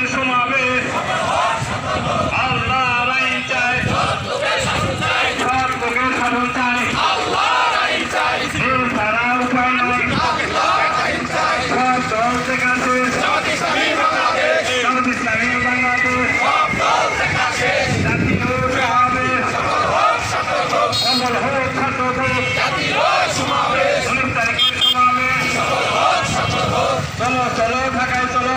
নতুন সমাবেশ আল্লাহ আইন চাই সব লোকের সাধন চাই তারা উপায় নয় সব দল থেকে আছে ইসলামী বাংলাদেশ জাতীয় সমাবেশ অমল হোক ছাত্রদের চলো চলো ঢাকায় চলো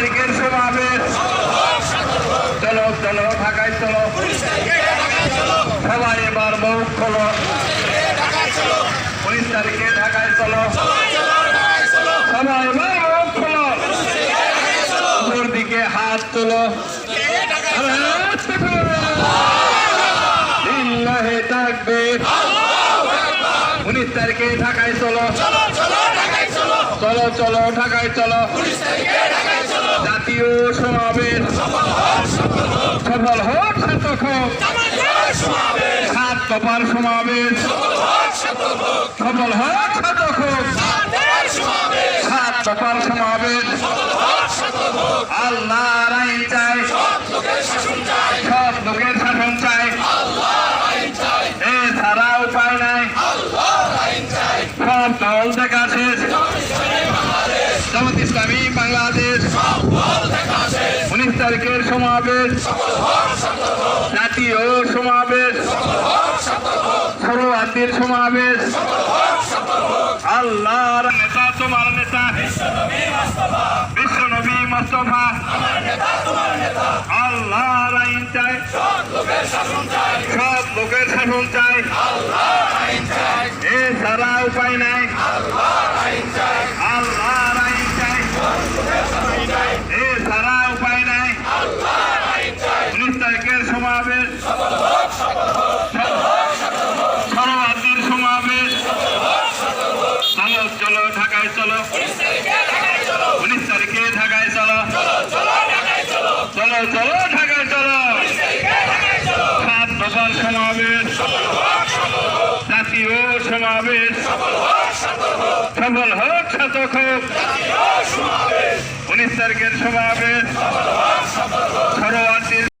তারিখের সমাবেশ। চলো চলো, ঢাকায় চলো। সবাই এবার মুখ খোলো। উনিশ তারিখে ঢাকায় চলো। সবাই এবার মুখ খোলো। উপর দিকে হাত তোলো। থাকবে উনিশ তারিখে ঢাকায় চলো। চলো চলো, ঢাকায় চলো। জাতীয় সমাবেশ। সফল হোক সার্থক হোক। সাত কপার সমাবেশ। সফল হোক সার্থক হোক। সাত কপার সমাবেশ। আল্লাহর আইন চাই। সব লোকের শাসন চাই। এ উপায় নাই। সব দল দেখা তারিখের সমাবেশ জাতীয় সমাবেশ সরোয়াতির সমাবেশ। আল্লাহর নেতা তোমার নেতা, বিশ্বনবী মোস্তফা। আল্লাহর আইন চাই, সব লোকের শাসন চাই। এ সারা উপায় নাই আল্লাহর আইন চাই এ সারা উপায় নাই উনিশ তারিখের সমাবেশ সরোয়ার্দির সমাবেশ চলো চলো ঢাকায় চলো উনিশ তারিখে ঢাকায় চলো চলো চলো ঢাকায় চলো দফার সমাবেশ জাতীয় সমাবেশ। সফল হোক শতক হোক। উনিশ তারিখের সমাবেশ। সরোয়ার্দির